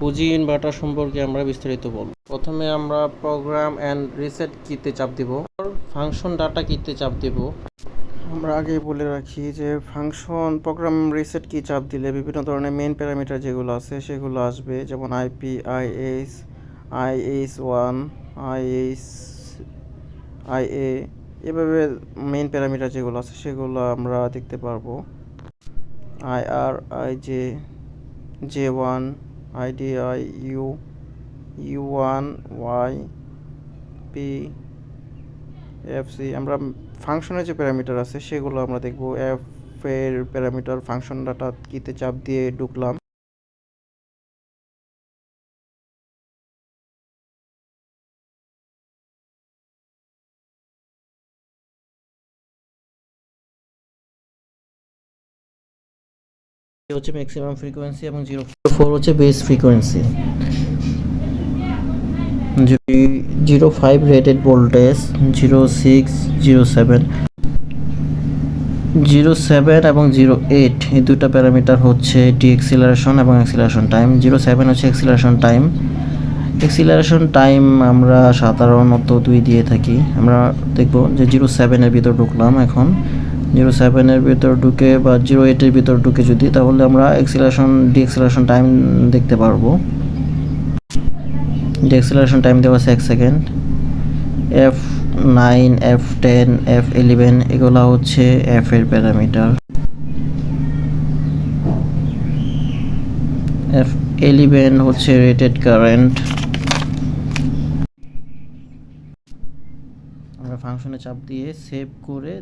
Fuji inverter সম্পর্কে আমরা বিস্তারিত বলব। প্রথমে আমরা প্রোগ্রাম অ্যান্ড রিসেট কিতে চাপ দিব। ফাংশন ডাটা কিতে চাপ দিব। আমরা আগে বলে রাখি যে ফাংশন প্রোগ্রাম রিসেট কি চাপ দিলে বিভিন্ন ধরনের মেইন প্যারামিটার যেগুলো আছে সেগুলো আসবে। যেমন IP IS IS one IS IA এভাবে মেইন প্যারামিটার যেগুলো আছে সেগুলো আমরা দেখতে পারব। I R I J J one ID I U U one Y P F C আমরা ফাংশনের যে প্যারামিটার আছে, সেগুলো আমরা দেখব এফ এর প্যারামিটার ফাংশন ডাটা কিতে চাপ দিয়ে ঢুকলাম। হচ্ছে ম্যাক্সিমাম ফ্রিকোয়েন্সি এবং জিরো ফোর হচ্ছে base frequency zero five rated voltage zero six zero seven zero seven এবং জিরো এইট এই দুটো প্যারামিটার হচ্ছে ডি এক্সিলারেশন এবং এক্সিলারেশন টাইম জিরো সেভেন হচ্ছে এক্সিলারেশন টাইম এক্সিলারেশন টাইম আমরা সাধারণত দুই দিয়ে থাকি। আমরা দেখব যে জিরো সেভেনের ভিতর ঢুকলাম এখন। জিরো সেভেনের ভিতর ঢুকে বা জিরো এইটের ভিতর ঢুকে যদি, তাহলে আমরা এক্সিলারেশন ডি এক্সিলারেশন টাইম দেখতে পারব। ডি এক্সিলারেশন টাইম দেওয়া আছে এক second F nine F ten F eleven এগুলো হচ্ছে এফ এর প্যারামিটার। এফ ইলেভেন হচ্ছে রেটেড কারেন্ট আমরা ফাংশনে চাপ দিয়ে সেভ করে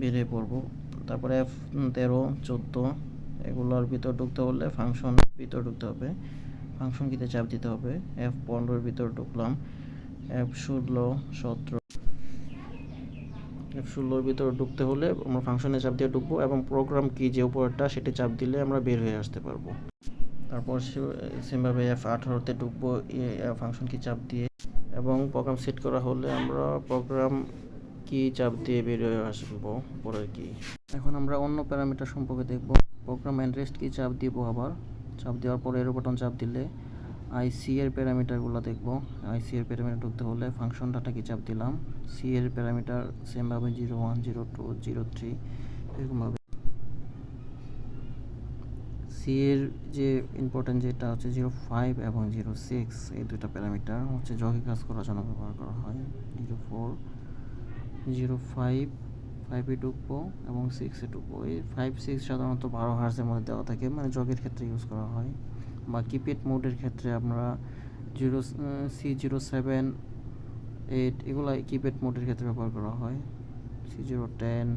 বেরিয়ে পড়ব। তারপরে এফ তেরো, চোদ্দ, এগুলোর ভিতর ঢুকতে হলে ফাংশন ভিতর ঢুকতে হবে। ফাংশন কিতে চাপ দিতে হবে। এফ পনেরোর ভিতর ঢুকলাম। এফ ষোলো, সতেরো। এফ ষোলোর ভিতর ঢুকতে হলে আমরা ফাংশনে চাপ দিয়ে ঢুকবো এবং প্রোগ্রাম কি যে উপরটা সেটি চাপ দিলে আমরা বের হয়ে আসতে পারব। তারপর সেমভাবে এফ আঠারোতে ঢুকবো ফাংশন কি চাপ দিয়ে। এবং প্রোগ্রাম সেট করা হলে আমরা প্রোগ্রাম কি চাপ দিয়ে বের হয়ে আসব? পরের কি? এখন আমরা অন্য প্যারামিটার সম্পর্কে দেখব। প্রোগ্রাম অ্যান্ড্রেস্ট কি চাপ দিব আবার? চাপ দেওয়ার পরে এর বাটন চাপ দিলে আইসি এর প্যারামিটারগুলো দেখব। আইসি এর প্যারামিটার ঢুকতে হলে ফাংশন ডাটা কি চাপ দিলাম? সি এর প্যারামিটার সেমভাবে zero one zero two zero three এরকমভাবে সি এর যে ইম্পর্টেন্ট যেটা হচ্ছে জিরো ফাইভ এবং জিরো সিক্স এই দুটো প্যারামিটার হচ্ছে জগে কাজ করার জন্য ব্যবহার করা হয়। Zero four zero five five ফাইভে ঢুকবো এবং সিক্সে ঢুকবো এই ফাইভ, সিক্স সাধারণত বারো হার্সের মধ্যে দেওয়া থাকে মানে জগের ক্ষেত্রে ইউজ করা হয়। বা কিপ্যাড মোডের ক্ষেত্রে আমরা zero, C zero seven, eight এগুলো কিপ্যাড মোডের ক্ষেত্রে ব্যবহার করা হয়। C zero ten.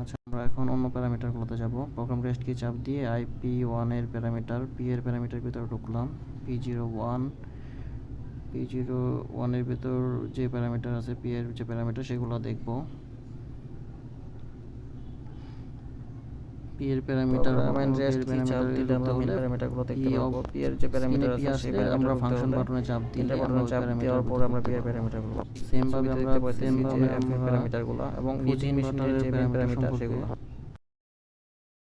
আচ্ছা আমরা এখন অন্য প্যারামিটারগুলোতে যাব। প্রোগ্রাম রেস্ট কি চাপ দিয়ে আইপি ওয়ানের প্যারামিটার, পি এর প্যারামিটার ভিতরে ঢুকলাম। P zero one P zero ওয়ানের ভিতর যে প্যারামিটার আছে পি এর যে প্যারামিটার সেগুলো দেখব পি এর প্যারামিটার দিলে আমরা main প্যারামিটারগুলো দেখতে পাবো। P এর যে parameter আছে, সেই আমরা ফাংশন বাটনে চাপ দিলে আমরা চাপ দেওয়ার পর আমরা P এর পাবো। parameter গুলো সেম ভাবে আমরা সেম ভাবে F এর আমরা parameter গুলো এবং ইনভার্টারের যে প্যারামিটার। সেগুলো